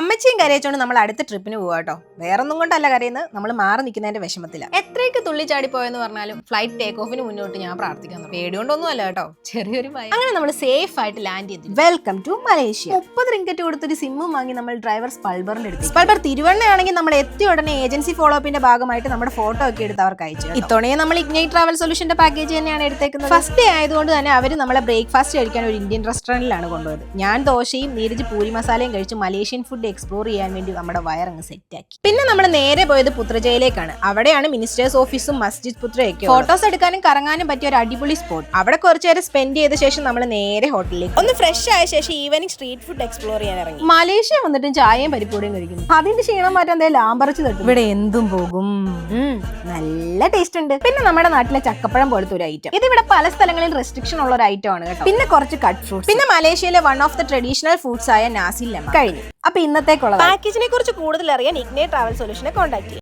അമ്മച്ചിയും കരയിച്ചോണ്ട് നമ്മൾ അടുത്ത ട്രിപ്പിന് പോവാ കേട്ടോ. വേറൊന്നും കൊണ്ടല്ല കരയുന്നത്. നമ്മൾ മാറി നിൽക്കുന്നതിന്റെ വിഷമത്തില. എത്രയൊക്കെ തുള്ളി ചാടി പോയെന്ന് പറഞ്ഞാലും ഫ്ലൈറ്റ് ടേക്ക് ഓഫിന് മുന്നോട്ട് ഞാൻ പ്രാർത്ഥിക്കാൻ പേടിയോണ്ടൊന്നും പേടികൊണ്ടൊന്നും അല്ല കേട്ടോ. ചെറിയൊരു ഭയം. അങ്ങനെ നമ്മൾ സേഫ് ആയിട്ട് ലാൻഡ് ചെയ്തു വെൽക്കം ടു മലേഷ്യ മുപ്പത് റിങ്കറ്റ് കൊടുത്തൊരു സിമ്മും വാങ്ങി നമ്മൾ ഡ്രൈവർ സ്പൾബറിന്റെ എടുത്തു സ്പൾബർ തിരുവണ്ണയാണെങ്കിൽ നമ്മൾ എത്തിയ ഉടനെ ഏജൻസി ഫോളോ അപ്പിന്റെ ഭാഗമായിട്ട് നമ്മുടെ ഫോട്ടോ ഒക്കെ എടുത്ത് അവർക്ക് അയച്ചു. ഇത്തവണയും നമ്മൾ ഇഗ്നൈ ട്രാവൽ സൊല്യൂഷന്റെ പാക്കേജ് തന്നെയാണ് എടുത്തേക്കുന്നത്. ഫസ്റ്റ് ഡേ ആയതുകൊണ്ട് തന്നെ അവർ നമ്മളെ ബ്രേക്ക്ഫാസ്റ്റ് കഴിക്കാൻ ഒരു ഇന്ത്യൻ റെസ്റ്റോറന്റിലാണ് കൊണ്ടുപോയത്. ഞാൻ ദോശയും നീരജ് പൂരി മസാലയും കഴിച്ച് മലേഷ്യൻ ഫുഡ് എക്സ്പ്ലോർ ചെയ്യാൻ വേണ്ടി നമ്മുടെ വയറങ്ങ് സെറ്റ് ആക്കി. പിന്നെ നമ്മൾ നേരെ പോയത് പുത്രജയിലേക്കാണ്. അവിടെയാണ് മിനിസ്റ്റേഴ്സ് ഓഫീസും മസ്ജിദ് പുത്രയൊക്കെ ഫോട്ടോസ് എടുക്കാനും കറങ്ങാനും പറ്റിയ ഒരു അടിപൊളി സ്പോട്ട് അവിടെ കുറച്ചു നേരം സ്പെൻഡ് ചെയ്ത ശേഷം നമ്മൾ നേരെ ഹോട്ടലിലേക്ക് ഒന്ന് ഫ്രഷ് ആയ ശേഷം ഈവനിങ് സ്ട്രീറ്റ് ഫുഡ് എക്സ്പ്ലോർ ചെയ്യാൻ ഇറങ്ങി. മലേഷ്യ വന്നിട്ടും ചായയും പരിപ്പൂടിയും കഴിക്കുന്നു. അതിന്റെ ക്ഷീണം മാറ്റാൻ എന്തെങ്കിലും ലാമ്പറച്ച് തട്ടും ഇവിടെ എന്തും പോകും. നല്ല ടേസ്റ്റ് ഉണ്ട്. പിന്നെ നമ്മുടെ നാട്ടിലെ ചക്കപ്പഴം പോലത്തെ ഒരു ഐറ്റം ഇത് ഇവിടെ പല സ്ഥലങ്ങളിൽ റെസ്ട്രിക്ഷൻ ഉള്ള ഒരു ഐറ്റം ആണ് കേട്ടോ. പിന്നെ കുറച്ച് കട്ട് ഫ്രൂട്ട്സ് പിന്നെ മലേഷ്യയിലെ one of the traditional foods ആയ നാസിൽ കഴിഞ്ഞു. അപ്പൊ ഇന്നത്തേക്കുള്ള പാക്കേജിനെ കുറിച്ച് കൂടുതൽ അറിയാൻ ഇഗ്നേ ട്രാവൽ സൊല്യൂഷനെ കോൺടാക്ട്